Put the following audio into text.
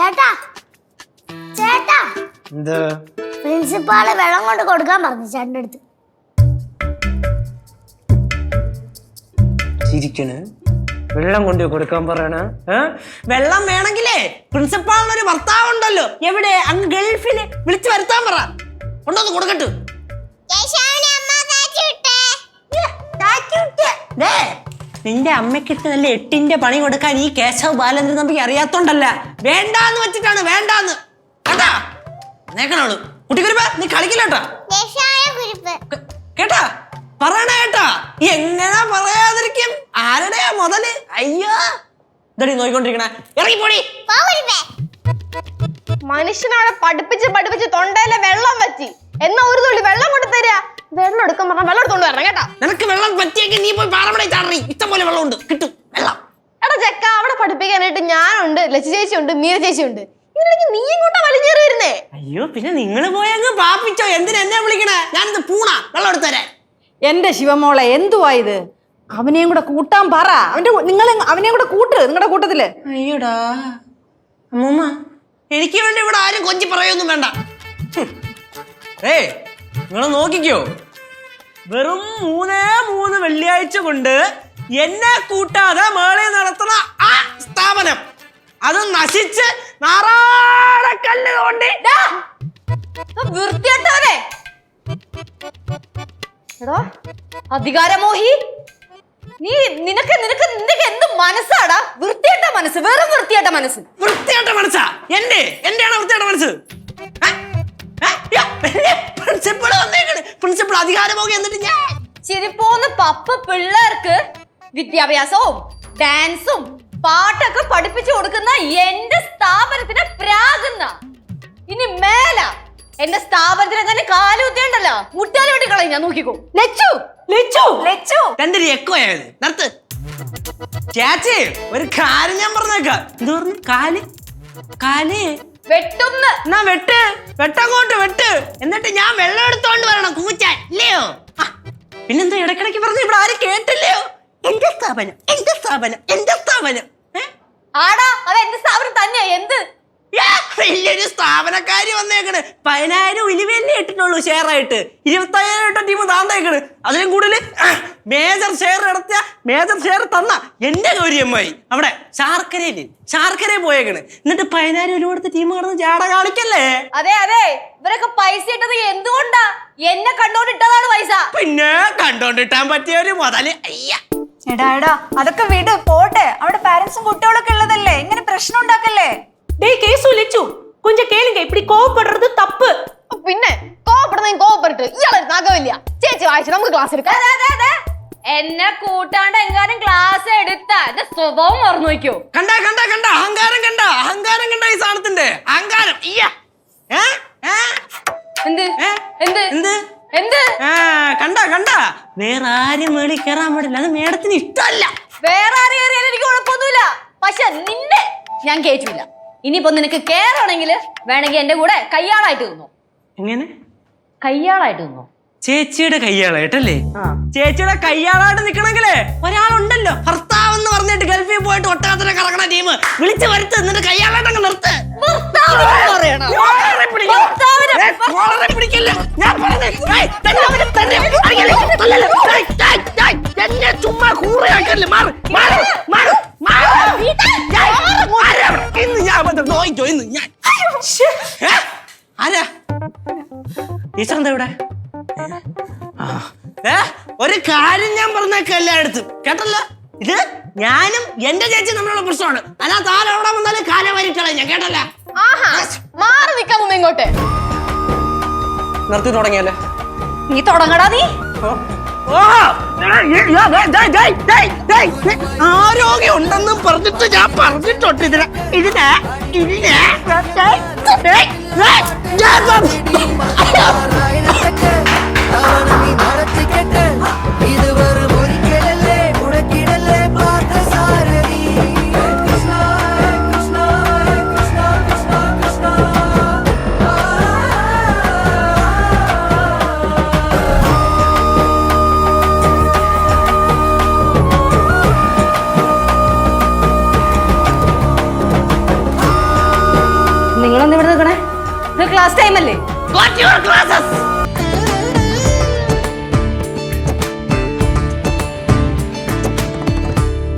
ചേട്ടാ ചേട്ടാ. എന്ത്? പ്രിൻസിപ്പാൾ വെള്ളം കൊണ്ട് കൊടുക്കാൻ പറഞ്ഞു ചേട്ടന്റെ അടുത്ത്. ചിരിക്കണ്. വെള്ളം കൊണ്ട് കൊടുക്കാൻ പറയണ വെള്ളം വേണമെങ്കിലേ പ്രിൻസിപ്പാളിന് ഒരു ഭർത്താവ് ഉണ്ടല്ലോ എവിടെ? അങ്ങ് ഗൾഫിൽ വിളിച്ചു വരുത്താൻ പറ. കൊണ്ടുവന്ന് കൊടുക്കട്ടു? ദേ, നിന്റെ അമ്മയ്ക്കിട്ട് നല്ല എട്ടിന്റെ പണി കൊടുക്കാൻ ഈ കേശവ് ബാലചന്ദ്രൻ നമുക്ക് അറിയാത്തോണ്ടല്ല. വേണ്ടാന്ന് വെച്ചിട്ടാണ് വേണ്ടാന്ന്. കേട്ടാ നേക്കണോളൂ കുട്ടിക്കുരുപ്പ നീ കളിക്കില്ലോട്ടാ കേട്ടാ. പറയണ കേട്ടാ. എങ്ങനെ പറയാതിരിക്കും? ആരുടെയാ മുതൽ? അയ്യോ. ഇതടി നോയിക്കൊണ്ടിരിക്കണ. ഇറങ്ങിപ്പോടി മനുഷ്യനവിടെ പഠിപ്പിച്ച് പഠിപ്പിച്ച് തൊണ്ടയിലെ വെള്ളം വെച്ച് എന്നാ ഒരു തുള്ളി വെള്ളം കൊണ്ട് തരാ. വെള്ളം എടുക്കാൻ പറഞ്ഞാൽ വെള്ളം എടുത്തോണ്ട് വരണം കേട്ടോ. നിനക്ക് വെള്ളം പറ്റിയെങ്കിൽ നീ പോയി പാറമട ചാടറി. ഇഷ്ടം പോലെ വെള്ളം ഉണ്ട് കിട്ടും. വെള്ളം. എടാ ചെക്ക അവിടെ പഠിപ്പിക്കാനായിട്ട് ഞാനുണ്ട് ലച്ചു ചേച്ചി ഉണ്ട് മീര ചേച്ചി ഉണ്ട് ഇതിനിടയ്ക്ക് നീ ഇങ്ങോട്ടാ വലിഞ്ഞേറി വരുന്നേ? അയ്യോ പിന്നെ നിങ്ങൾ പോയങ്ങ് പാപ്പിച്ചോ? എന്തിനാ എന്നെ വിളിക്കണേ? ഞാനിത് പൂണ. വെള്ളം എടുത്തരാൻ എന്റെ ശിവമോളെ എന്തുവാ ഇത്? അവനെയും കൂടെ കൂട്ടാൻ പറ. അവന്റെ നിങ്ങൾ അവനെയും കൂടെ കൂട്ട് നിങ്ങളുടെ കൂട്ടത്തിൽ. അയ്യോടാ. അമ്മൂമ്മ എനിക്ക് വേണ്ടി ഇവിടെ ആരും കൊഞ്ചി പറയൊന്നും വേണ്ട. ഏ നിങ്ങൾ നോക്കിക്കോ. വെറും മൂന്നേ മൂന്ന് വെള്ളിയാഴ്ച കൊണ്ട് എന്നെ കൂട്ടാതെ മേളെ നടത്തുന്ന ആ സ്ഥാപനം. അത് നശിച്ച് നാറാടക്കല്ല് തോണ്ടി. വൃത്തിയായിട്ടവരെ. എടാ അധികാരമോഹി. നീ നിനക്ക് നിനക്ക് നിനക്ക് എന്ത് മനസ്സാടാ? വൃത്തിയേട്ട മനസ്സ് വെറും വൃത്തിയേട്ട മനസ്സ്. വൃത്തിയേട്ട മനസ്സാ. എന്റെ എന്റെയാണ് വൃത്തിയേട്ട മനസ്സ്? അധികാരമോകി എന്നിട്ട് ഞാൻ ചിരിപ്പോന്ന് പപ്പ പിള്ളേർക്ക് വിദ്യാഭ്യാസവും ഡാൻസും പാട്ടൊക്കെ പഠിപ്പിച്ചു കൊടുക്കുന്ന എന്റെ സ്ഥാപനത്തിന് പ്രാകുന്ന ഇനി മേല. എന്റെ സ്ഥാപനത്തിന് തന്നെ കാലുകുത്തിയുണ്ടല്ലോ മുട്ടാലും വേണ്ടി കളയും ഞാൻ നോക്കിക്കോ. ലച്ചു ലച്ചു ലച്ചു. രണ്ടൊരു എക്കോയത് നിർത്ത്. ചേച്ചി ഒരു കാര്യം ഞാൻ പറഞ്ഞേക്കാം. എന്താ പറഞ്ഞു? കാൽ? കാൽ? വെട്ടുന്ന്. എന്നാ വെട്ട്. വെട്ടങ്ങോട്ട് വെട്ട്. എന്നിട്ട് ഞാൻ വെള്ളം എടുത്തോണ്ട് വരണം കൂച്ചാൻ. ഇല്ലയോ? ആ, പിന്നെന്താ ഇടക്കിടക്ക് പറഞ്ഞു ഇവിടെ ആരും കേട്ടില്ലയോ? എന്റെ സ്ഥാപനം? എന്റെ സ്ഥാപനം? എന്റെ സ്ഥാപനം? ഏ? ആടാ അത് എന്റെ സ്ഥാപനം തന്നെയാ? എന്ത്? വലിയൊരു സ്ഥാപനക്കാരി വന്നേക്കണ്. പതിനായിരം ഉലിവല്ലേ ഇട്ടിട്ടുള്ളൂ ഷെയർ ആയിട്ട്. ഇരുപത്തയ്യായിരം ഇട്ട ടീം താന്തേക്കണ് അതിലും കൂടുതൽ മേജർ ഷെയർ നടത്തിയ മേജർ ഷെയർ തന്ന എന്റെ ഗൗരിയമ്മായി അവിടെ ശാർക്കരയിൽ ശാർക്കര പോയേക്കണ്. എന്നിട്ട് പതിനായിരം രൂപ കൊടുത്ത ടീം കടന്ന് ചാട കാണിക്കല്ലേ? അതെ അതെ. ഇവരൊക്കെ പൈസ ഇട്ടത് എന്തുകൊണ്ടാ? എന്നെ കണ്ടോണ്ട് ഇട്ടതാണ് പൈസ. പിന്നെ കണ്ടോണ്ടിട്ടാൻ പറ്റിയ ഒരു മുതൽ അയ്യ. എടാ എടാ അതൊക്കെ വിട് പോട്ടെ. അവിടെ പാരന്റ്സും കുട്ടികളൊക്കെ ഉള്ളതല്ലേ? ഇങ്ങനെ പ്രശ്നം ഉണ്ടാക്കല്ലേ? டேய் கேசு லெச்சு கொஞ்சம் கேளுங்க இப்படி கோவப்படுறது தப்பு പിന്നെ കോവപ്പെടുന്ന കോവപ്പെട്ട് ഇയാളെ നഖമില്ല ചേച്ചി വായിച്ചു നമുക്ക് ക്ലാസ് എടുക്കാം എന്നെ കൂട്ടാണ്ട് എങ്ങാനും ക്ലാസ് എടുത്ത എന്റെ സ്വഭാവം മറന്നു നോക്കിയോ കണ്ട കണ്ട കണ്ട അഹങ്കാരം കണ്ട അഹങ്കാരം കണ്ട ഈ സാധനത്തിന്റെ അഹങ്കാരം ഇയ്യ ഏ? ഏ? എന്ത് ഏ? എന്ത് എന്ത് എന്ത് ആ കണ്ട കണ്ട വേറെ ആരും മേളിൽ കയറാൻ പാടില്ല അത് മേഡത്തിന് ഇഷ്ടമല്ല വേറെ ആരും കയറിയാലും എനിക്ക് കുഴപ്പമൊന്നുമില്ല പക്ഷെ നിന്നെ ഞാൻ കേറ്റൂല ഇനിയിപ്പോ നിനക്ക് കേറണമെങ്കിൽ വേണമെങ്കിൽ എന്റെ കൂടെ കയ്യാളായിട്ട് തിന്നു എങ്ങനെ? കയ്യാളായിട്ട് തിന്നു ചേച്ചിയുടെ കയ്യാളായിട്ടല്ലേ? ചേച്ചിയുടെ കയ്യാളായിട്ട് നിക്കണെങ്കിലേ? ഒരാളുണ്ടല്ലോ. ഭർത്താവ് എന്ന് പറഞ്ഞിട്ട് ഗൾഫിൽ പോയിട്ട് ഒട്ടകത്തിനെ കറങ്ങണ ടീം വിളിച്ചു വരുത്ത് എന്നിട്ട് കയ്യാളായിട്ട് നിർത്ത്. ചുമ്മാ കൂറയാക്കല്ലേ മാറ് മാറ് മാറ്. ഇന്ന് ഞാൻ വന്ന് ഇന്ന് ഞാൻ ഏ, ആരാ? ടീച്ചർ എന്താ ഇവിടെ? ആ. ഏ, ഒരു കാര്യം ഞാൻ പറഞ്ഞേക്ക എല്ലായിടത്തും. കേട്ടല്ലോ? ഇത് ഞാനും എന്റെ ചേച്ചി തമ്മിലുള്ള പ്രശ്നമാണ്. അതിനകത്ത് ആരോടെ വന്നാലും കാലം വരിക്കളെ ഞാൻ കേട്ടല്ല? ആഹാ മാറി നിക്കാൻ മുമ്പ് ഇങ്ങോട്ട്? നിർത്തി തുടങ്ങിയല്ലേ? നീ തുടങ്ങടാ നീ. ആരോഗ്യം ഉണ്ടെന്നും പറഞ്ഞിട്ട് ഞാൻ പറഞ്ഞിട്ടുണ്ട് ഇതിനെ. ഇതിനെ ഇതിനെ. ക്ലാസ് ടൈം അല്ലേ? ക്ലാസ്സസ്